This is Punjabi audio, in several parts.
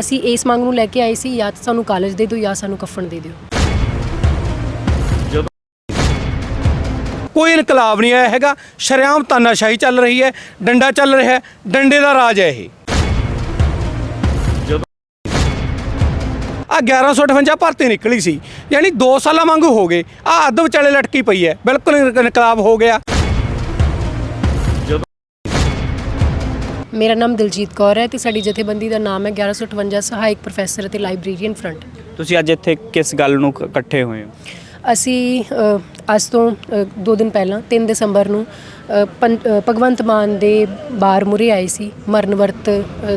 ਅਸੀਂ ਇਸ ਮੰਗ ਨੂੰ ਲੈ ਕੇ ਆਏ ਸੀ, ਜਾਂ ਤਾਂ ਸਾਨੂੰ ਕਾਲਜ ਦੇ ਦਿਓ, ਜਾਂ ਸਾਨੂੰ ਕਫਨ ਦੇ ਦਿਓ। ਕੋਈ ਇਨਕਲਾਬ ਨਹੀਂ ਆਇਆ ਹੈਗਾ। ਸ਼ਰੇਆਮ ਤਾਨਾਸ਼ਾਹੀ ਚੱਲ ਰਹੀ ਹੈ, ਡੰਡਾ ਚੱਲ ਰਿਹਾ ਹੈ, ਡੰਡੇ ਦਾ ਰਾਜ ਹੈ ਇਹ। ਆ 1158 ਭਰਤੀ ਨਿਕਲੀ ਸੀ, ਯਾਨੀ 2 ਸਾਲਾਂ ਵਾਂਗੂ ਹੋ ਗਏ। ਆ ਅੱਧ ਵਿਚਾਲੇ ਲਟਕੀ ਪਈ ਹੈ, ਬਿਲਕੁਲ ਇਨਕਲਾਬ ਹੋ ਗਿਆ। ਮੇਰਾ ਨਾਮ ਦਿਲਜੀਤ ਕੌਰ ਹੈ ਤੇ ਸਾਡੀ ਜਥੇਬੰਦੀ ਦਾ ਨਾਮ ਹੈ 1158 ਸਹਾਇਕ ਪ੍ਰੋਫੈਸਰ ਅਤੇ ਲਾਇਬ੍ਰੇਰੀਅਨ ਫਰੰਟ। ਤੁਸੀਂ ਅੱਜ ਇੱਥੇ ਕਿਸ ਗੱਲ ਨੂੰ ਇਕੱਠੇ ਹੋਏ ਹੋ? ਅਸੀਂ ਅ, ਅੱਜ ਤੋਂ 2 ਦਿਨ ਪਹਿਲਾਂ 3 ਦਸੰਬਰ ਨੂੰ ਪੰ- ਭਗਵੰਤ ਮਾਨ ਦੇ ਬਾਰ ਮੁਰੇ ਆਏ ਸੀ, ਮਰਨ ਵਰਤ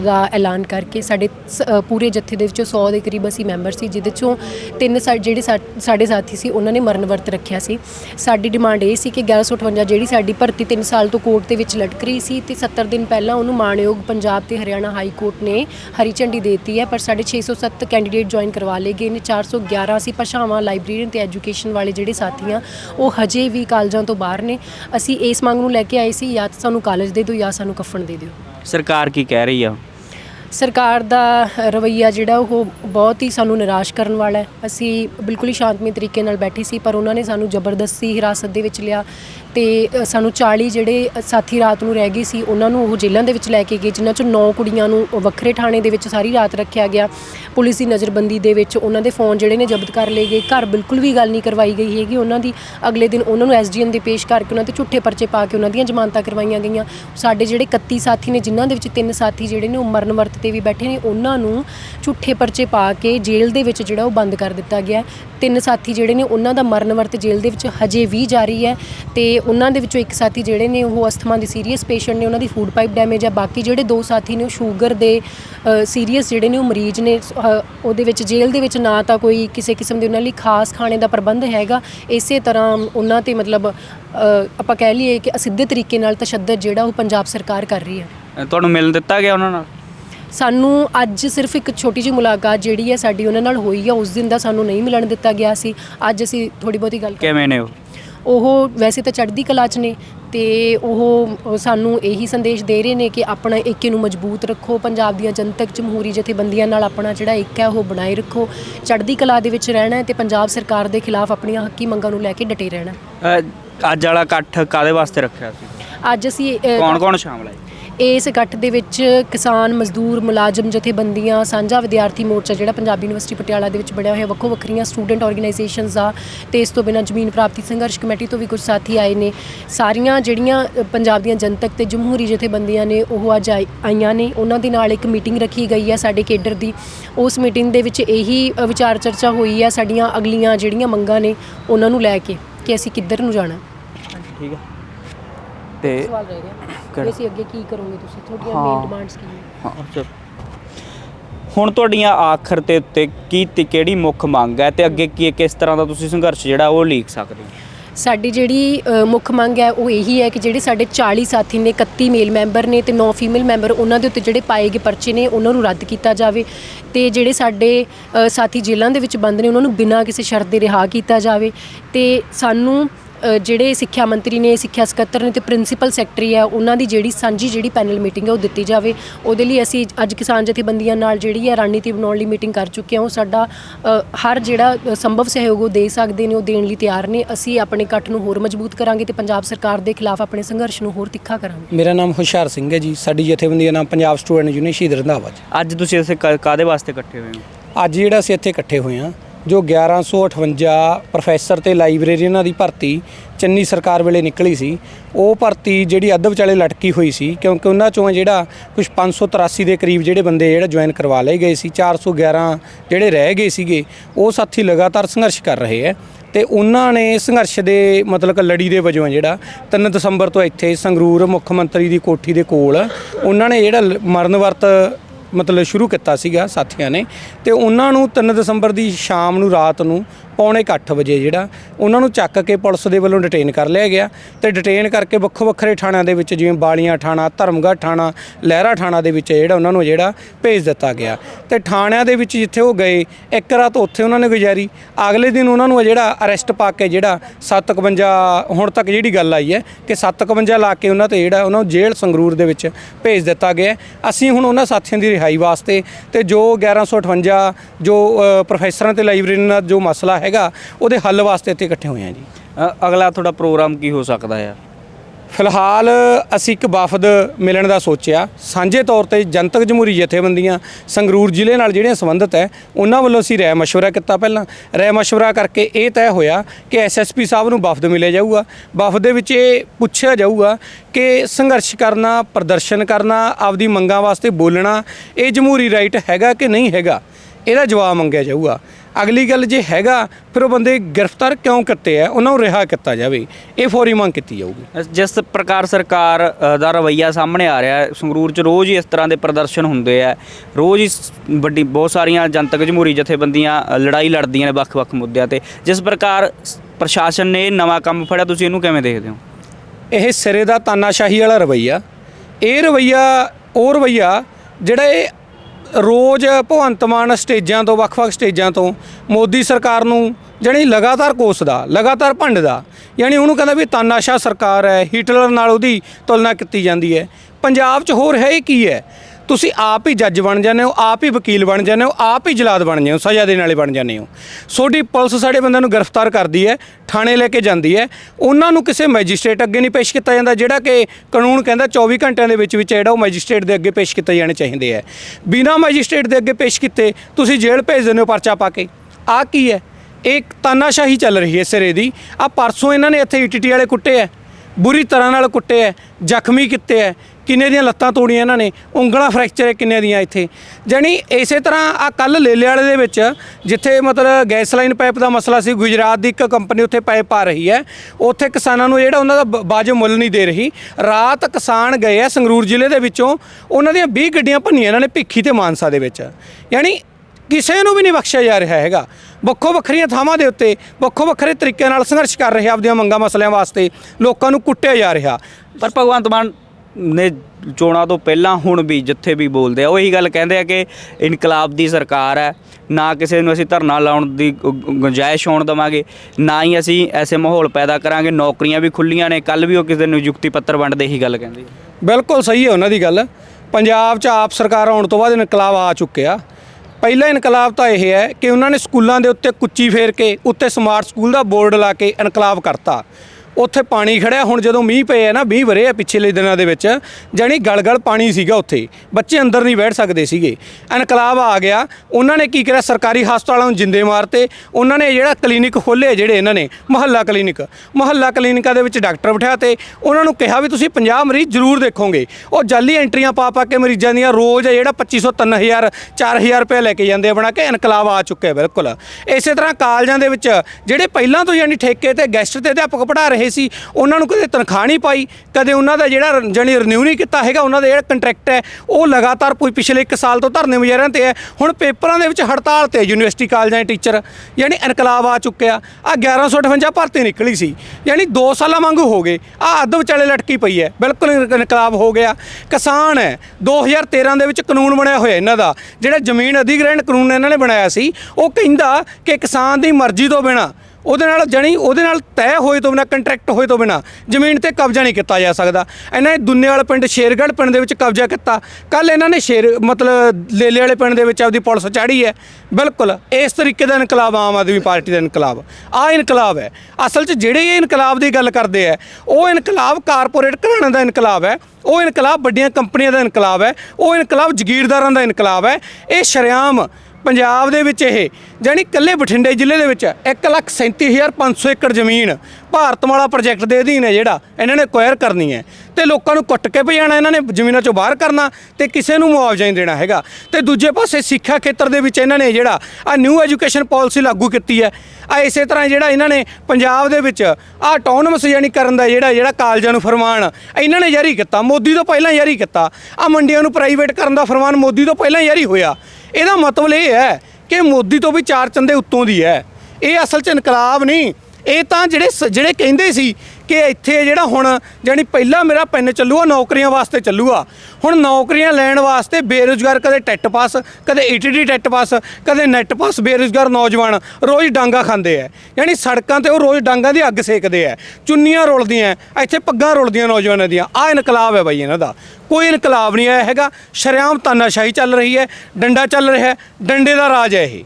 ਦਾ ਐਲਾਨ ਕਰਕੇ। ਸਾਡੇ ਸ- ਪੂਰੇ ਜੱਥੇ ਦੇ ਵਿੱਚੋਂ 100 ਦੇ ਕਰੀਬ ਅਸੀਂ ਮੈਂਬਰ ਸੀ, ਜਿਹਦੇ ਚੋਂ ਤਿੰਨ ਸਾ- ਜਿਹੜੇ ਸਾ- ਸਾਡੇ ਸਾਥੀ ਸੀ, ਉਹਨਾਂ ਨੇ ਮਰਨ ਵਰਤ ਰੱਖਿਆ ਸੀ। ਸਾਡੀ ਡਿਮਾਂਡ ਇਹ ਸੀ ਕਿ 1158 ਜਿਹੜੀ ਸਾਡੀ ਭਰਤੀ 3 ਸਾਲ ਤੋਂ ਕੋਰਟ ਦੇ ਵਿੱਚ ਲਟਕ ਰਹੀ ਸੀ ਤੇ 70 ਦਿਨ ਪਹਿਲਾਂ ਉਹਨੂੰ ਮਾਣਯੋਗ ਪੰਜਾਬ ਤੇ ਹਰਿਆਣਾ ਹਾਈ ਕੋਰਟ ਨੇ ਹਰੀ ਝੰਡੀ ਦੇ ਦਿੱਤੀ ਹੈ, ਪਰ ਸਾਡੇ 607 ਕੈਂਡੀਡੇਟ ਜੁਆਇਨ ਕਰਵਾ ਲਏ ਗਏ ਨੇ 411 ਅਸੀਂ ਭਾਸ਼ਾਵਾਂ, ਲਾਇਬ੍ਰੇਰੀਅਨ ਤੇ ਐਜੂਕੇਸ਼ਨ ਵਾਲੇ ਜਿਹੜੇ ਸਾਥੀਆਂ ਉਹ ਹਜੇ ਵੀ ਕਾਲਜਾਂ ਤੋਂ ਬਾਹਰ ਨੇ। ਅਸੀਂ ਇਸ ਮੰਗ ਨੂੰ ਲੈ ਕੇ ਆਏ ਸੀ ਜਾਂ ਤਾਂ ਸਾਨੂੰ ਕਾਲਜ ਦੇ ਦਿਓ ਜਾਂ ਸਾਨੂੰ ਕਫਨ ਦੇ ਦਿਓ। ਸਰਕਾਰ ਕੀ ਕਹਿ ਰਹੀ ਆ? ਸਰਕਾਰ ਦਾ ਰਵਈਆ ਜਿਹੜਾ ਉਹ ਬਹੁਤ ਹੀ ਸਾਨੂੰ ਨਿਰਾਸ਼ ਕਰਨ ਵਾਲਾ ਹੈ। ਅਸੀਂ ਬਿਲਕੁਲ ਹੀ ਸ਼ਾਂਤਮਈ ਤਰੀਕੇ ਨਾਲ ਬੈਠੇ ਸੀ ਪਰ ਉਹਨਾਂ ਨੇ ਸਾਨੂੰ ਜ਼ਬਰਦਸਤੀ ਹਿਰਾਸਤ ਦੇ ਵਿੱਚ ਲਿਆ। ਤੇ ਸਾਨੂੰ 40 ਜਿਹੜੇ ਸਾਥੀ ਰਾਤ ਨੂੰ ਰਹਿ ਗਏ ਸੀ, ਉਹਨਾਂ ਨੂੰ ਉਹ ਜੇਲ੍ਹਾਂ ਦੇ ਵਿੱਚ ਲੈ ਕੇ ਗਏ, ਜਿਨ੍ਹਾਂ ਚੋਂ 9 ਕੁੜੀਆਂ ਨੂੰ ਵੱਖਰੇ ਥਾਣੇ ਦੇ ਵਿੱਚ ਸਾਰੀ ਰਾਤ ਰੱਖਿਆ ਗਿਆ। ਪੁਲਿਸ ਦੀ ਨਜ਼ਰਬੰਦੀ ਦੇ ਵਿੱਚ ਉਹਨਾਂ ਦੇ ਫੋਨ ਜਿਹੜੇ ਨੇ ਜ਼ਬਤ ਕਰ ਲਏ ਗਏ। ਘਰ ਬਿਲਕੁਲ ਵੀ ਗੱਲ ਨਹੀਂ ਕਰਵਾਈ ਗਈ ਹੈਗੀ। ਉਹਨਾਂ ਦੀ ਅਗਲੇ ਦਿਨ ਉਹਨਾਂ ਨੂੰ ਐਸਡੀਐਮ ਦੇ ਪੇਸ਼ ਕਰਕੇ ਉਹਨਾਂ ਤੇ ਝੂਠੇ ਪਰਚੇ ਪਾ ਕੇ ਉਹਨਾਂ ਦੀਆਂ ਜ਼ਮਾਨਤਾਂ ਕਰਵਾਈਆਂ ਗਈਆਂ। ਸਾਡੇ ਜਿਹੜੇ 31 ਸਾਥੀ ਨੇ, ਜਿਨ੍ਹਾਂ ਦੇ ਵਿੱਚ ਤਿੰਨ ਸਾਥੀ ਜਿਹੜੇ ਨੇ, ਉਹ ਮਰਨ ਵਰਤ ਤੇ ਵੀ ਬੈਠੇ ਨੇ। ਉਹਨਾਂ ਨੂੰ ਝੂਠੇ ਪਰਚੇ ਪਾ ਕੇ ਜੇਲ੍ਹ ਦੇ ਵਿੱਚ ਜਿਹੜਾ ਉਹ ਬੰਦ ਕਰ ਦਿੱਤਾ ਗਿਆ। ਤਿੰਨ ਸਾਥੀ ਜਿਹੜੇ ਨੇ, ਉਹਨਾਂ ਦਾ ਮਰਨ ਵਰਤ ਜੇਲ੍ਹ ਦੇ ਵਿੱਚ ਹਜੇ ਵੀ ਜਾਰੀ ਹੈ ਤੇ ਉਹਨਾਂ ਦੇ ਵਿੱਚੋਂ ਇੱਕ ਸਾਥੀ ਜਿਹੜੇ ਨੇ ਉਹ ਅਸਥਮਾ ਦੇ ਸੀਰੀਅਸ ਪੇਸ਼ੈਂਟ ਨੇ ਉਹਨਾਂ ਦੀ ਫੂਡ ਪਾਈਪ ਡੈਮੇਜ ਹੈ ਬਾਕੀ ਜਿਹੜੇ ਦੋ ਸਾਥੀ ਨੇ ਉਹ ਸ਼ੂਗਰ ਦੇ ਸੀਰੀਅਸ ਜਿਹੜੇ ਨੇ ਉਹ ਮਰੀਜ਼ ਨੇ ਅ, ਉਹਦੇ ਵਿੱਚ ਜੇਲ੍ਹ ਦੇ ਵਿੱਚ ਨਾ ਤਾਂ ਕੋਈ ਕਿਸੇ ਕਿਸਮ ਦੇ ਉਹਨਾਂ ਲਈ ਖਾਸ ਖਾਣੇ ਦਾ ਪ੍ਰਬੰਧ ਹੈਗਾ। ਇਸੇ ਤਰ੍ਹਾਂ ਉਹਨਾਂ ਤੇ ਮਤਲਬ ਅ, ਆਪਾਂ ਕਹਿ ਲਈਏ ਕਿ ਅਸਿੱਧੇ ਤਰੀਕੇ ਨਾਲ ਤਸ਼ੱਦਦ ਜਿਹੜਾ ਉਹ ਪੰਜਾਬ ਸਰਕਾਰ ਕਰ ਰਹੀ ਹੈ। ਤੁਹਾਨੂੰ ਮਿਲਣ ਦਿੱਤਾ ਗਿਆ ਉਹਨਾਂ ਨਾਲ? ਸਾਨੂੰ ਅੱਜ ਸਿਰਫ ਇੱਕ ਛੋਟੀ ਜਿਹੀ ਮੁਲਾਕਾਤ ਜਿਹੜੀ ਹੈ ਸਾਡੀ ਉਹਨਾਂ ਨਾਲ ਹੋਈ ਹੈ ਉਸ ਦਿਨ ਦਾ ਸਾਨੂੰ ਨਹੀਂ ਮਿਲਣ ਦਿੱਤਾ ਗਿਆ ਸੀ। ਅੱਜ ਅਸੀਂ ਥੋੜੀ ਬਹੁਤੀ ਗੱਲ ਕਰ ਕਿਵੇਂ ਨੇ ਉਹ? ਉਹ ਵੈਸੇ ਤਾਂ ਚੜ੍ਹਦੀ ਕਲਾ 'ਚ ਨੇ ਤੇ ਉਹ ਸਾਨੂੰ ਇਹੀ ਸੰਦੇਸ਼ ਦੇ ਰਹੇ ਨੇ ਕਿ ਆਪਣਾ ਏਕੇ ਨੂੰ ਮਜ਼ਬੂਤ ਰੱਖੋ ਪੰਜਾਬ ਦੀਆਂ ਜਨਤਕ ਜਮਹੂਰੀ ਜਥੇਬੰਦੀਆਂ ਨਾਲ ਆਪਣਾ ਜਿਹੜਾ ਇੱਕ ਹੈ ਉਹ ਬਣਾਏ ਰੱਖੋ। ਚੜ੍ਹਦੀ ਕਲਾ ਦੇ ਵਿੱਚ ਰਹਿਣਾ ਤੇ ਪੰਜਾਬ ਸਰਕਾਰ ਦੇ ਖਿਲਾਫ ਆਪਣੀਆਂ ਹੱਕੀ ਮੰਗਾਂ ਨੂੰ ਲੈ ਕੇ ਡਟੇ ਰਹਿਣਾ। ਅੱਜ ਵਾਲਾ ਇਕੱਠ ਕਾਦੇ ਵਾਸਤੇ ਰੱਖਿਆ ਸੀ? ਅੱਜ ਅਸੀਂ ਅ, ਕੌਣ ਕੌਣ ਸ਼ਾਮਲ ਹੈ? ਇਸ ਇਕੱਠ ਦੇ ਵਿੱਚ ਕਿਸਾਨ, ਮਜ਼ਦੂਰ, ਮੁਲਾਜ਼ਮ, ਜਥੇਬੰਦੀਆਂ, ਸਾਂਝਾ ਵਿਦਿਆਰਥੀ ਮੋਰਚਾ ਜਿਹੜਾ ਪੰਜਾਬ ਯੂਨੀਵਰਸਿਟੀ ਪਟਿਆਲਾ ਦੇ ਵਿੱਚ ਬਣਿਆ ਹੋਇਆ, ਵੱਖੋ ਵੱਖਰੀਆਂ ਸਟੂਡੈਂਟ ਆਰਗੇਨਾਈਜੇਸ਼ਨਸ ਆ ਤੇ ਇਸ ਤੋਂ ਬਿਨਾਂ ਜ਼ਮੀਨ ਪ੍ਰਾਪਤੀ ਸੰਘਰਸ਼ ਕਮੇਟੀ ਤੋਂ ਵੀ ਕੁਝ ਸਾਥੀ ਆਏ ਨੇ। ਸਾਰੀਆਂ ਜਿਹੜੀਆਂ ਪੰਜਾਬ ਦੀਆਂ ਜਨਤਕ ਤੇ ਜਮਹੂਰੀ ਜਥੇਬੰਦੀਆਂ ਨੇ, ਉਹ ਅੱਜ ਆਈ- ਆਈਆਂ ਨੇ। ਉਹਨਾਂ ਦੇ ਨਾਲ ਇੱਕ ਮੀਟਿੰਗ ਰੱਖੀ ਗਈ ਹੈ ਸਾਡੇ ਕੇਡਰ ਦੀ। ਉਸ ਮੀਟਿੰਗ ਦੇ ਵਿੱਚ ਇਹੀ ਵਿਚਾਰ ਚਰਚਾ ਹੋਈ ਹੈ ਸਾਡੀਆਂ ਅਗਲੀਆਂ ਜਿਹੜੀਆਂ ਮੰਗਾਂ ਨੇ, ਉਹਨਾਂ ਨੂੰ ਲੈ ਕੇ ਕਿ ਅਸੀਂ ਕਿੱਧਰ ਨੂੰ ਜਾਣਾ। ਠੀਕ ਹੈ ਤੇ ਸਵਾਲ ਰਹਿ ਗਿਆ। ਕਿਹੜਾ? ਕਿ ਅਸੀਂ ਅੱਗੇ ਕੀ ਕਰੋਗੇ ਤੁਸੀਂ? ਤੁਹਾਡੀਆਂ ਹਾਂ। ਮੇਨ ਡਿਮਾਂਡਸ ਕੀ ਨੇ? ਹਾਂ। ਚਲੋ ਹੁਣ ਤੁਹਾਡੀਆਂ ਆਖਰ ਤੇ ਉੱਤੇ ਕੀ ਤੇ ਕਿਹੜੀ ਮੁੱਖ ਮੰਗ ਹੈ ਤੇ ਅੱਗੇ ਕੀ ਕਿਸ ਤਰ੍ਹਾਂ ਦਾ ਤੁਸੀਂ ਸੰਘਰਸ਼ ਜਿਹੜਾ ਉਹ ਲੀਕ ਸਕਦੇ ਹੋ? ਸਾਡੀ ਜਿਹੜੀ ਅ, ਮੁੱਖ ਮੰਗ ਹੈ ਉਹ ਇਹੀ ਹੈ ਕਿ ਜਿਹੜੇ ਸਾਡੇ 40 ਸਾਥੀ ਨੇ 31 ਮੇਲ ਮੈਂਬਰ ਨੇ ਤੇ 9 ਫੀਮੇਲ ਮੈਂਬਰ ਉਹਨਾਂ ਦੇ ਉੱਤੇ ਜਿਹੜੇ ਪਾਏ ਗਏ ਪਰਚੇ ਨੇ ਉਹਨਾਂ ਨੂੰ ਰੱਦ ਕੀਤਾ ਜਾਵੇ ਤੇ ਜਿਹੜੇ ਸਾਡੇ ਅ, ਸਾਥੀ ਜੇਲ੍ਹਾਂ ਦੇ ਵਿੱਚ ਬੰਦ ਨੇ ਉਹਨਾਂ ਨੂੰ ਬਿਨਾਂ ਕਿਸੇ ਸ਼ਰਤ ਦੇ ਰਿਹਾ ਕੀਤਾ ਜਾਵੇ ਤੇ ਸਾਨੂੰ ਜਿਹੜੇ ਸਿੱਖਿਆ ਮੰਤਰੀ ਨੇ ਸਿੱਖਿਆ ਸਕੱਤਰ ਨੇ ਤੇ ਪ੍ਰਿੰਸੀਪਲ ਸੈਕਟਰੀ ਹੈ ਉਹਨਾਂ ਦੀ ਜਿਹੜੀ ਸਾਂਝੀ ਜਿਹੜੀ ਪੈਨਲ ਮੀਟਿੰਗ ਹੈ ਉਹ ਦਿੱਤੀ ਜਾਵੇ। ਉਹਦੇ ਲਈ ਅਸੀਂ ਅੱਜ ਕਿਸਾਨ ਜਥੇਬੰਦੀਆਂ ਨਾਲ ਜਿਹੜੀ ਹੈ ਰਣਨੀਤੀ ਬਣਾਉਣ ਲਈ ਮੀਟਿੰਗ ਕਰ ਚੁੱਕੇ ਹਾਂ। ਉਹ ਸਾਡਾ ਹਰ ਜਿਹੜਾ ਸੰਭਵ ਸਹਿਯੋਗ ਉਹ ਦੇ ਸਕਦੇ ਨੇ ਉਹ ਦੇਣ ਲਈ ਤਿਆਰ ਨੇ। ਅਸੀਂ ਆਪਣੇ ਇਕੱਠ ਨੂੰ ਹੋਰ ਮਜ਼ਬੂਤ ਕਰਾਂਗੇ ਤੇ ਪੰਜਾਬ ਸਰਕਾਰ ਦੇ ਖਿਲਾਫ ਆਪਣੇ ਸੰਘਰਸ਼ ਨੂੰ ਹੋਰ ਤਿੱਖਾ ਕਰਾਂਗੇ। ਮੇਰਾ ਨਾਮ ਹੁਸ਼ਿਆਰ ਸਿੰਘ ਹੈ ਜੀ। ਸਾਡੀ ਜਥੇਬੰਦੀ ਦਾ ਨਾਮ ਪੰਜਾਬ ਸਟੂਡੈਂਟ ਯੂਨੀਅਨ ਸ਼ਹੀਦ ਰੰਧਾਵਾ ਜੀ। ਅੱਜ ਤੁਸੀਂ ਇਸੇ ਕ- ਕਾਹਦੇ ਵਾਸਤੇ ਇਕੱਠੇ ਹੋਏ ਹੋ? ਅੱਜ ਜਿਹੜਾ ਅਸੀਂ ਇੱਥੇ ਇਕੱਠੇ ਹੋਏ ਹਾਂ ਜੋ 1158 ਪ੍ਰੋਫੈਸਰ ਤੇ ਲਾਇਬ੍ਰੇਰੀਅਨਾਂ ਦੀ ਭਰਤੀ ਚੰਨੀ ਸਰਕਾਰ ਵੇਲੇ ਨਿਕਲੀ ਸੀ, ਉਹ ਭਰਤੀ ਜਿਹੜੀ ਅੱਧ ਵਿਚਾਲੇ ਲਟਕੀ ਹੋਈ ਸੀ, ਕਿਉਂਕਿ ਉਹਨਾਂ ਚੋਂ ਜਿਹੜਾ ਕੁਝ 583 ਦੇ ਕਰੀਬ ਜਿਹੜੇ ਬੰਦੇ ਜਿਹੜਾ ਜੁਆਇਨ ਕਰਵਾ ਲਏ ਗਏ ਸੀ 411 ਜਿਹੜੇ ਰਹਿ ਗਏ ਸੀਗੇ, ਉਹ ਸਾਥੀ ਲਗਾਤਾਰ ਸੰਘਰਸ਼ ਕਰ ਰਹੇ ਹੈ ਤੇ ਉਹਨਾਂ ਨੇ ਸੰਘਰਸ਼ ਦੇ ਮਤਲਬ ਕਿ ਲੜੀ ਦੇ ਵਜੋਂ ਜਿਹੜਾ 3 ਦਸੰਬਰ ਤੋਂ ਇੱਥੇ ਸੰਗਰੂਰ ਮੁੱਖ ਮੰਤਰੀ ਦੀ ਕੋਠੀ ਦੇ ਕੋਲ ਉਹਨਾਂ ਨੇ ਜਿਹੜਾ ਲ- ਮਰਨ ਵਰਤ ਮਤਲਬ ਸ਼ੁਰੂ ਕੀਤਾ ਸੀਗਾ ਸਾਥੀਆਂ ਨੇ ਤੇ ਉਹਨਾਂ ਨੂੰ 3 ਦਸੰਬਰ ਦੀ ਸ਼ਾਮ ਨੂੰ ਰਾਤ ਨੂੰ ਪੌਣੇ ਕੁ ਅੱਠ ਵਜੇ ਜਿਹੜਾ, ਉਹਨਾਂ ਨੂੰ ਚੱਕ ਕੇ ਪੁਲਿਸ ਦੇ ਵੱਲੋਂ ਡਿਟੇਨ ਕਰ ਲਿਆ ਗਿਆ ਤੇ ਡਿਟੇਨ ਕਰਕੇ ਵੱਖੋ ਵੱਖਰੇ ਥਾਣਿਆਂ ਦੇ ਵਿੱਚ ਜਿਵੇਂ ਬਾਲੀਆਂ ਥਾਣਾ, ਧਰਮਗੜ੍ਹ ਥਾਣਾ, ਲਹਿਰਾ ਥਾਣਾ ਦੇ ਵਿੱਚ ਜਿਹੜਾ ਉਹਨਾਂ ਨੂੰ ਜਿਹੜਾ ਭੇਜ ਦਿੱਤਾ ਗਿਆ ਤੇ ਥਾਣਿਆਂ ਦੇ ਵਿੱਚ ਜਿੱਥੇ ਉਹ ਗਏ, ਇੱਕ ਰਾਤ ਉੱਥੇ ਉਹਨਾਂ ਨੇ ਗੁਜ਼ਾਰੀ, ਅਗਲੇ ਦਿਨ ਉਹਨਾਂ ਨੂੰ ਜਿਹੜਾ ਅਰੈਸਟ ਪਾ ਕੇ ਜਿਹੜਾ 751 ਹੁਣ ਤੱਕ ਜਿਹੜੀ ਗੱਲ ਆਈ ਹੈ ਕਿ 751 ਲਾ ਕੇ ਉਹਨਾਂ ਤੇ ਜਿਹੜਾ ਉਹਨਾਂ ਨੂੰ ਜੇਲ੍ਹ ਸੰਗਰੂਰ ਦੇ ਵਿੱਚ ਭੇਜ ਦਿੱਤਾ ਗਿਆ। ਅਸੀਂ ਹੁਣ ਉਹਨਾਂ ਸਾਥੀਆਂ ਦੀ ਰਿਹਾਈ ਵਾਸਤੇ ਤੇ ਜੋ 1158 ਜੋ ਪ੍ਰੋਫੈਸਰਾਂ ਤੇ ਲਾਇਬ੍ਰੇਰੀਅਨਾਂ ਦਾ ਜੋ ਮਸਲਾ ਹੈ ਹੈਗਾ ਉਹਦੇ ਹੱਲ ਵਾਸਤੇ ਇੱਥੇ ਇਕੱਠੇ ਹੋਏ ਆ ਜੀ। ਅ, ਅਗਲਾ ਤੁਹਾਡਾ ਪ੍ਰੋਗਰਾਮ ਕੀ ਹੋ ਸਕਦਾ ਹੈ ਫਿਲਹਾਲ ਅਸੀਂ ਇੱਕ ਵਫਦ ਮਿਲਣ ਦਾ ਸੋਚਿਆ। ਸਾਂਝੇ ਤੌਰ ਤੇ ਜਨਤਕ ਜਮਹੂਰੀ ਜਥੇਬੰਦੀਆਂ ਸੰਗਰੂਰ ਜ਼ਿਲ੍ਹੇ ਨਾਲ ਜਿਹੜੀਆਂ ਸੰਬੰਧਿਤ ਹੈ ਉਹਨਾਂ ਵੱਲੋਂ ਅਸੀਂ ਰਾਏ ਮਸ਼ਵਰਾ ਕੀਤਾ ਪਹਿਲਾਂ। ਰਾਏ ਮਸ਼ਵਰਾ ਕਰਕੇ ਇਹ ਤੈਅ ਹੋਇਆ ਕਿ ਐਸਐਸਪੀ ਸਾਹਿਬ ਨੂੰ ਵਫਦ ਮਿਲਿਆ ਜਾਊਗਾ। ਵਫਦ ਦੇ ਵਿੱਚ ਇਹ ਪੁੱਛਿਆ ਜਾਊਗਾ ਕਿ ਸੰਘਰਸ਼ ਕਰਨਾ ਪ੍ਰਦਰਸ਼ਨ ਕਰਨਾ ਆਪਦੀ ਮੰਗਾਂ ਵਾਸਤੇ ਬੋਲਣਾ ਇਹ ਜਮਹੂਰੀ ਰਾਈਟ ਹੈਗਾ ਕਿ ਨਹੀਂ ਹੈਗਾ? ਇਹਦਾ ਜਵਾਬ ਮੰਗਿਆ ਜਾਊਗਾ। ਅਗਲੀ ਗੱਲ ਜੇ ਹੈਗਾ ਫਿਰ ਉਹ ਬੰਦੇ ਗ੍ਰਿਫਤਾਰ ਕਿਉਂ ਕੀਤੇ ਆ? ਉਹਨਾਂ ਨੂੰ ਰਿਹਾ ਕੀਤਾ ਜਾਵੇ। ਇਹ ਫੌਰੀ ਮੰਗ ਕੀਤੀ ਜਾਊਗੀ। ਜਿਸ ਪ੍ਰਕਾਰ ਸਰਕਾਰ ਦਾ ਰਵੱਈਆ ਸਾਹਮਣੇ ਆ ਰਿਹਾ ਸੰਗਰੂਰ 'ਚ ਰੋਜ਼ ਹੀ ਇਸ ਤਰ੍ਹਾਂ ਦੇ ਪ੍ਰਦਰਸ਼ਨ ਹੁੰਦੇ ਆ। ਰੋਜ਼ ਹੀ ਵੱਡੀ ਬਹੁਤ ਸਾਰੀਆਂ ਜਨਤਕ ਜਮਹੂਰੀ ਜਥੇਬੰਦੀਆਂ ਲੜਾਈ ਲੜਦੀਆਂ ਨੇ ਵੱਖ-ਵੱਖ ਮੁੱਦਿਆਂ ਤੇ। ਜਿਸ ਪ੍ਰਕਾਰ ਪ੍ਰਸ਼ਾਸਨ ਨੇ ਨਵਾਂ ਕੰਮ ਫੜਿਆ ਤੁਸੀਂ ਇਹਨੂੰ ਕਿਵੇਂ ਦੇਖਦੇ ਹੋ? ਇਹ ਸਿਰੇ ਦਾ ਤਾਨਾਸ਼ਾਹੀ ਵਾਲਾ ਰਵਈਆ। ਇਹ ਰਵਈਆ ਉਹ ਰਵਈਆ ਜਿਹੜਾ ਇਹ ਰੋਜ਼ ਭਗਵੰਤ ਮਾਨ ਸਟੇਜਾਂ ਤੋਂ ਵੱਖ-ਵੱਖ ਸਟੇਜਾਂ ਤੋਂ ਮੋਦੀ ਸਰਕਾਰ ਨੂੰ ਜਾਣੀ ਲਗਾਤਾਰ ਕੋਸਦਾ ਲਗਾਤਾਰ ਭੰਡਦਾ ਯਾਨੀ ਉਹਨੂੰ ਕਹਿੰਦਾ ਵੀ ਤਾਨਾਸ਼ਾਹ ਸਰਕਾਰ ਹੈ, ਹਿਟਲਰ ਨਾਲ ਉਹਦੀ ਤੁਲਨਾ ਕੀਤੀ ਜਾਂਦੀ ਹੈ। ਪੰਜਾਬ 'ਚ ਹੋਰ ਹੈ ਕੀ ਹੈ? ਤੁਸੀਂ ਆਪ ਹੀ ਜੱਜ ਬਣ ਜਾਂਦੇ ਹੋ, ਆਪ ਹੀ ਵਕੀਲ ਬਣ ਜਾਂਦੇ ਹੋ, ਆਪ ਹੀ ਜਲਾਦ ਬਣ ਜਾਂਦੇ ਹੋ, ਸਜ਼ਾ ਦੇਣ ਵਾਲੇ ਬਣ ਜਾਂਦੇ ਹੋ। ਤੁਹਾਡੀ ਪੁਲਿਸ ਸਾਡੇ ਬੰਦਿਆਂ ਨੂੰ ਗ੍ਰਿਫਤਾਰ ਕਰਦੀ ਹੈ, ਥਾਣੇ ਲੈ ਕੇ ਜਾਂਦੀ ਹੈ। ਉਹਨਾਂ ਨੂੰ ਕਿਸੇ ਮੈਜਿਸਟ੍ਰੇਟ ਅੱਗੇ ਨਹੀਂ ਪੇਸ਼ ਕੀਤਾ ਜਾਂਦਾ, ਜਿਹੜਾ ਕਿ ਕਾਨੂੰਨ ਕਹਿੰਦਾ 24 ਘੰਟਿਆਂ ਦੇ ਵਿੱਚ ਵਿੱਚ ਜਿਹੜਾ ਉਹ ਮੈਜਿਸਟ੍ਰੇਟ ਦੇ ਅੱਗੇ ਪੇਸ਼ ਕੀਤੇ ਜਾਣੇ ਚਾਹੀਦੇ ਹੈ। ਬਿਨਾਂ ਮੈਜਿਸਟ੍ਰੇਟ ਦੇ ਅੱਗੇ ਪੇਸ਼ ਕੀਤੇ, ਤੁਸੀਂ ਜੇਲ੍ਹ ਭੇਜ ਦਿੰਦੇ ਹੋ ਪਰਚਾ ਪਾ ਕੇ। ਆਹ ਕੀ ਹੈ? ਇਹ ਇੱਕ ਤਾਨਾਸ਼ਾਹੀ ਚੱਲ ਰਹੀ ਹੈ ਸਿਰੇ ਦੀ। ਆ ਪਰਸੋਂ ਇਹਨਾਂ ਨੇ ਇੱਥੇ ਈਟੀਟੀ ਵਾਲੇ ਕੁੱਟੇ ਹੈ, ਬੁਰੀ ਤਰ੍ਹਾਂ ਨਾਲ ਕੁੱਟੇ ਐ ਜ਼ਖਮੀ ਕੀਤੇ ਐ ਕਿੰਨੇ ਦੀਆਂ ਲੱਤਾਂ ਤੋੜੀਆਂ ਇਹਨਾਂ ਨੇ? ਉਂਗਲਾਂ ਫ੍ਰੈਕਚਰ ਹੈ ਕਿੰਨੇ ਦੀਆਂ ਇੱਥੇ? ਜਾਣੀ ਇਸੇ ਤਰ੍ਹਾਂ ਆ ਕੱਲ ਲੇਲੇ ਵਾਲੇ ਦੇ ਵਿੱਚ, ਜਿੱਥੇ ਮਤਲਬ ਗੈਸ ਲਾਈਨ ਪਾਈਪ ਦਾ ਮਸਲਾ ਸੀ, ਗੁਜਰਾਤ ਦੀ ਇੱਕ ਕੰਪਨੀ ਉੱਥੇ ਪਾਈਪ ਪਾ ਰਹੀ ਹੈ। ਉੱਥੇ ਕਿਸਾਨਾਂ ਨੂੰ ਜਿਹੜਾ ਉਹਨਾਂ ਦਾ ਬ- ਵਾਜਬ ਮੁੱਲ ਨਹੀਂ ਦੇ ਰਹੀ। ਰਾਤ ਕਿਸਾਨ ਗਏ ਆ ਸੰਗਰੂਰ ਜ਼ਿਲ੍ਹੇ ਦੇ ਵਿੱਚੋਂ, ਉਹਨਾਂ ਦੀਆਂ 20 ਗੱਡੀਆਂ ਭੰਨੀਆਂ ਇਹਨਾਂ ਨੇ ਭਿੱਖੀ ਤੇ ਮਾਨਸਾ ਦੇ ਵਿੱਚ। ਯਾਨੀ ਕਿਸੇ ਨੂੰ ਵੀ ਨਹੀਂ ਬਖਸ਼ਿਆ ਜਾ ਰਿਹਾ ਹੈਗਾ। ਵੱਖੋ ਵੱਖਰੀਆਂ ਥਾਵਾਂ ਦੇ ਉੱਤੇ, ਵੱਖੋ ਵੱਖਰੇ ਤਰੀਕੇ ਨਾਲ ਸੰਘਰਸ਼ ਕਰ ਰਹੇ ਆਪਦੀਆਂ ਮੰਗਾਂ ਮਸਲਿਆਂ ਵਾਸਤੇ ਲੋਕਾਂ ਨੂੰ ਕੁੱਟਿਆ ਜਾ ਰਿਹਾ। ਪਰ ਭਗਵੰਤ ਮਾਨ ਨੇ ਚੋਣਾਂ ਤੋਂ ਪਹਿਲਾਂ ਹੁਣ ਵੀ ਜਿੱਥੇ ਵੀ ਬੋਲਦੇ ਆ, ਉਹ ਇਹੀ ਗੱਲ ਕਹਿੰਦੇ ਆ ਕਿ ਇਨਕਲਾਬ ਦੀ ਸਰਕਾਰ ਹੈ, ਨਾ ਕਿਸੇ ਨੂੰ ਅਸੀਂ ਧਰਨਾ ਲਾਉਣ ਦੀ ਗੁ- ਗੁੰਜਾਇਸ਼ ਹੋਣ ਦੇਵਾਂਗੇ, ਨਾ ਹੀ ਅਸੀਂ ਐਸੇ ਮਾਹੌਲ ਪੈਦਾ ਕਰਾਂਗੇ, ਨੌਕਰੀਆਂ ਵੀ ਖੁੱਲੀਆਂ ਨੇ ਕੱਲ ਵੀ ਉਹ ਕਿਸੇ ਨੂੰ ਨਿਯੁਕਤੀ ਪੱਤਰ ਵੰਡਦੇ ਹੀ ਗੱਲ ਕਹਿੰਦੇ ਬਿਲਕੁਲ ਸਹੀ ਹੈ ਉਹਨਾਂ ਦੀ ਗੱਲ। ਪੰਜਾਬ 'ਚ ਆਪ ਸਰਕਾਰ ਆਉਣ ਤੋਂ ਬਾਅਦ ਇਨਕਲਾਬ ਆ ਚੁੱਕਿਆ ਪਹਿਲਾ ਇਨਕਲਾਬ ਤਾਂ ਇਹ ਹੈ ਕਿ ਉਹਨਾਂ ਨੇ ਸਕੂਲਾਂ ਦੇ ਉੱਤੇ ਕੁੱਚੀ ਫੇਰ ਕੇ, ਉੱਤੇ ਸਮਾਰਟ ਸਕੂਲ ਦਾ ਬੋਰਡ ਲਾ ਕੇ ਇਨਕਲਾਬ ਕਰਤਾ। ਉੱਥੇ ਪਾਣੀ ਖੜਿਆ, ਹੁਣ ਜਦੋਂ ਮੀਂਹ ਪਏ ਆ ਨਾ 20 ਵਰੇ ਆ ਪਿਛਲੇ ਦਿਨਾਂ ਦੇ ਵਿੱਚ, ਜਾਣੀ ਗਲਗਲ ਪਾਣੀ ਸੀਗਾ ਉੱਥੇ। ਬੱਚੇ ਅੰਦਰ ਨਹੀਂ ਬੈਠ ਸਕਦੇ ਸੀਗੇ। ਇਨਕਲਾਬ ਆ ਗਿਆ। ਉਹਨਾਂ ਨੇ ਕੀ ਕਰਿਆ? ਸਰਕਾਰੀ ਹਸਪਤਾਲਾਂ ਨੂੰ ਜਿੰਦੇ ਮਾਰਤੇ। ਉਹਨਾਂ ਨੇ ਜਿਹੜਾ ਕਲੀਨਿਕ ਖੋਲ੍ਹੇ ਜਿਹੜੇ ਇਹਨਾਂ ਨੇ, ਮੁਹੱਲਾ ਕਲੀਨਿਕ। ਮੁਹੱਲਾ ਕਲੀਨਿਕਾਂ ਦੇ ਵਿੱਚ ਡਾਕਟਰ ਬਿਠਾ ਤੇ ਉਹਨਾਂ ਨੂੰ ਕਿਹਾ ਵੀ ਤੁਸੀਂ 50 ਮਰੀਜ਼ ਜ਼ਰੂਰ ਦੇਖੋਗੇ। ਉਹ ਜਾਲੀ ਐਂਟਰੀਆਂ ਪਾ ਪਾ ਕੇ ਮਰੀਜ਼ਾਂ ਦੀਆਂ ਰੋਜ਼ ਆ ਜਿਹੜਾ 2500 3000 4000 ਰੁਪਏ ਲੈ ਕੇ ਜਾਂਦੇ ਆ, ਬਣਾ ਕੇ ਇਨਕਲਾਬ ਆ ਚੁੱਕਿਆ ਬਿਲਕੁਲ। ਇਸੇ ਤਰ੍ਹਾਂ ਕਾਲਜਾਂ ਦੇ ਵਿੱਚ, ਜਿਹੜੇ ਪਹਿਲਾਂ ਤੋਂ ਯਾਨੀ ਠੇਕੇ ਤੇ, ਗੈਸਟ ਤੇ ਅਧਿਆਪਕ ਪੜ੍ਹਾ ਰਹੇ ਸੀ, ਉਹਨਾਂ ਨੂੰ ਕਦੇ ਤਨਖਾਹ ਨਹੀਂ ਪਾਈ, ਕਦੇ ਉਹਨਾਂ ਦਾ ਜਿਹੜਾ ਜਾਨੀ ਰਿਨਿਊ ਨਹੀਂ ਕੀਤਾ ਹੈਗਾ, ਉਹਨਾਂ ਦਾ ਜਿਹੜਾ ਕੰਟਰੈਕਟ ਹੈ, ਉਹ ਲਗਾਤਾਰ ਪਿਛਲੇ 1 ਸਾਲ ਤੋਂ ਧਰਨੇ ਮੁਜ਼ਾਹਰਿਆਂ ਤੇ ਹੈ। ਹੁਣ ਪੇਪਰਾਂ ਦੇ ਵਿੱਚ ਹੜਤਾਲ ਤੇ ਯੂਨੀਵਰਸਿਟੀ ਕਾਲਜਾਂ ਦੇ ਟੀਚਰ ਯਾਨੀ ਇਨਕਲਾਬ ਆ ਚੁੱਕਿਆ। ਆ 1158 ਭਰਤੀ ਨਿਕਲੀ ਸੀ। ਯਾਨੀ 2 ਸਾਲਾਂ ਵਾਂਗੂ ਹੋ ਗਏ। ਆ ਅੱਧ ਵਿਚਾਲੇ ਲਟਕੀ ਪਈ ਹੈ। ਬਿਲਕੁਲ ਇਨਕਲਾਬ ਹੋ ਗਿਆ। ਕਿਸਾਨ ਹੈ 2013 ਦੇ ਵਿੱਚ ਕਾਨੂੰਨ ਬਣਿਆ ਹੋਇਆ ਇਹਨਾਂ ਦਾ। ਜਿਹੜਾ ਜ਼ਮੀਨ ਅਧਿਗ੍ਰਹਿਣ ਕਾਨੂੰਨ ਇਹਨਾਂ ਨੇ ਬਣਾਇਆ ਸੀ, ਉਹ ਕਹਿੰਦਾ ਕਿ ਕਿਸਾਨ ਦੀ ਮਰਜ਼ੀ ਤੋਂ ਬਿਨਾ ਉਹਦੇ ਨਾਲ ਜਣੀ ਉਹਦੇ ਨਾਲ ਤੈਅ ਹੋਏ ਤੋਂ ਬਿਨਾ ਕੰਟਰੈਕਟ ਹੋਏ ਤੋਂ ਬਿਨਾ, ਜ਼ਮੀਨ ਤੇ ਕਬਜ਼ਾ ਨਹੀਂ ਕੀਤਾ ਜਾ ਸਕਦਾ। ਇਹਨਾਂ ਨੇ ਦੁੰਨੇ ਪਿੰਡ ਸ਼ੇਰਗੜ੍ਹ ਪਿੰਡ ਦੇ ਵਿੱਚ ਕਬਜ਼ਾ ਕੀਤਾ। ਕੱਲ ਇਹਨਾਂ ਨੇ ਸ਼ੇਰ, ਮਤਲਬ ਲੇਲੇ ਵਾਲੇ ਪਿੰਡ ਦੇ ਵਿੱਚ ਆਪਦੀ ਪੁਲਿਸ ਚਾੜੀ ਹੈ। ਬਿਲਕੁਲ, ਇਸ ਤਰੀਕੇ ਦਾ ਇਨਕਲਾਬ ਆਮ ਆਦਮੀ ਪਾਰਟੀ ਦਾ ਇਨਕਲਾਬ। ਆ ਇਨਕਲਾਬ ਹੈ। ਅਸਲ 'ਚ ਜਿਹੜੇ ਇਹ ਇਨਕਲਾਬ ਦੀ ਗੱਲ ਕਰਦੇ ਆ ਉਹ ਇਨਕਲਾਬ ਕਾਰਪੋਰੇਟ ਘਰਾਣਿਆਂ ਦਾ ਇਨਕਲਾਬ ਹੈ, ਉਹ ਇਨਕਲਾਬ ਵੱਡੀਆਂ ਕੰਪਨੀਆਂ ਦਾ ਇਨਕਲਾਬ ਹੈ, ਉਹ ਇਨਕਲਾਬ ਜ਼ਗੀਰਦਾਰਾਂ ਦਾ ਇਨਕਲਾਬ ਹੈ। ਇਹ ਸ਼ਰੇਆਮ ਪੰਜਾਬ ਦੇ ਵਿੱਚ ਇਹ, ਜਾਣੀ ਇਕੱਲੇ ਬਠਿੰਡੇ ਜ਼ਿਲ੍ਹੇ ਦੇ ਵਿੱਚ 137500 ਏਕੜ ਜ਼ਮੀਨ ਭਾਰਤਮਾਲਾ ਪ੍ਰੋਜੈਕਟ ਦੇ ਅਧੀਨ ਹੈ ਜਿਹੜਾ, ਇਹਨਾਂ ਨੇ ਅਕਵਾਇਰ ਕਰਨੀ ਹੈ। ਤੇ ਲੋਕਾਂ ਨੂੰ ਕੁੱਟ ਕੇ ਭਜਾਣਾ, ਇਹਨਾਂ ਨੇ ਜ਼ਮੀਨਾਂ ਚੋਂ ਬਾਹਰ ਕਰਨਾ ਤੇ ਕਿਸੇ ਨੂੰ ਮੁਆਵਜ਼ਾ ਨਹੀਂ ਦੇਣਾ ਹੈਗਾ। ਤੇ ਦੂਜੇ ਪਾਸੇ ਸਿੱਖਿਆ ਖੇਤਰ ਦੇ ਵਿੱਚ ਇਹਨਾਂ ਨੇ ਜਿਹੜਾ ਆ ਨਿਊ ਐਜੂਕੇਸ਼ਨ ਪਾਲਿਸੀ ਲਾਗੂ ਕੀਤੀ ਹੈ। ਆ ਇਸੇ ਤਰ੍ਹਾਂ ਜਿਹੜਾ ਇਹਨਾਂ ਨੇ ਪੰਜਾਬ ਦੇ ਵਿੱਚ ਆ ਆਟੋਨਮਸ ਯਾਨੀ ਕਰਨ ਦਾ ਜਿਹੜਾ ਜਿਹੜਾ ਕਾਲਜਾਂ ਨੂੰ ਫਰਮਾਨ, ਇਹਨਾਂ ਨੇ ਜਾਰੀ ਕੀਤਾ, ਮੋਦੀ ਤੋਂ ਪਹਿਲਾਂ ਜਾਰੀ ਕੀਤਾ। ਆ ਮੰਡੀਆਂ ਨੂੰ ਪ੍ਰਾਈਵੇਟ ਕਰਨ ਦਾ ਫਰਮਾਨ ਮੋਦੀ ਤੋਂ ਪਹਿਲਾਂ ਜਾਰੀ ਹੋਇਆ। ਇਹਦਾ ਮਤਲਬ ਇਹ ਹੈ ਕਿ ਮੋਦੀ ਤੋਂ ਵੀ ਚਾਰ ਚੰਦੇ ਉੱਤੋਂ ਦੀ ਹੈ। ਇਹ ਅਸਲ 'ਚ ਇਨਕਲਾਬ ਨਹੀਂ। ਇਹ ਤਾਂ ਜਿਹੜੇ ਸ- ਜਿਹੜੇ ਕਹਿੰਦੇ ਸੀ ਕਿ ਇੱਥੇ ਜਿਹੜਾ ਹੁਣ ਜਾਣੀ ਪਹਿਲਾਂ ਮੇਰਾ ਪੈਨ ਚੱਲੂਗਾ, ਨੌਕਰੀਆਂ ਵਾਸਤੇ ਚੱਲੂਗਾ। ਹੁਣ ਨੌਕਰੀਆਂ ਲੈਣ ਵਾਸਤੇ ਬੇਰੁਜ਼ਗਾਰ ਕਦੇ ਟੈਟ ਪਾਸ, ਕਦੇ ਈਟੀਡੀ ਟੈਟ ਪਾਸ, ਕਦੇ ਨੈਟ ਪਾਸ ਬੇਰੁਜ਼ਗਾਰ ਨੌਜਵਾਨ ਰੋਜ਼ ਡਾਂਗਾ ਖਾਂਦੇ ਆ ਯਾਨੀ ਸੜਕਾਂ ਤੇ ਉਹ ਰੋਜ਼ ਡਾਂਗਾ ਦੀ ਅੱਗ ਸੇਕਦੇ ਆ ਚੁੰਨੀਆਂ ਰੁਲਦੀਆਂ ਇੱਥੇ ਪੱਗਾਂ ਰੁਲਦੀਆਂ ਨੌਜਵਾਨਾਂ ਦੀਆਂ। ਆ ਇਨਕਲਾਬ ਹੈ ਬਾਈ ਇਹਨਾਂ ਦਾ। ਕੋਈ ਇਨਕਲਾਬ ਨਹੀਂ ਆਇਆ ਹੈਗਾ। ਸ਼ਰੇਆਮ ਤਾਨਾਸ਼ਾਹੀ ਚੱਲ ਰਹੀ ਹੈ ਡੰਡਾ ਚੱਲ ਰਿਹਾ ਹੈ ਡੰਡੇ ਦਾ ਰਾਜ ਹੈ ਇਹ।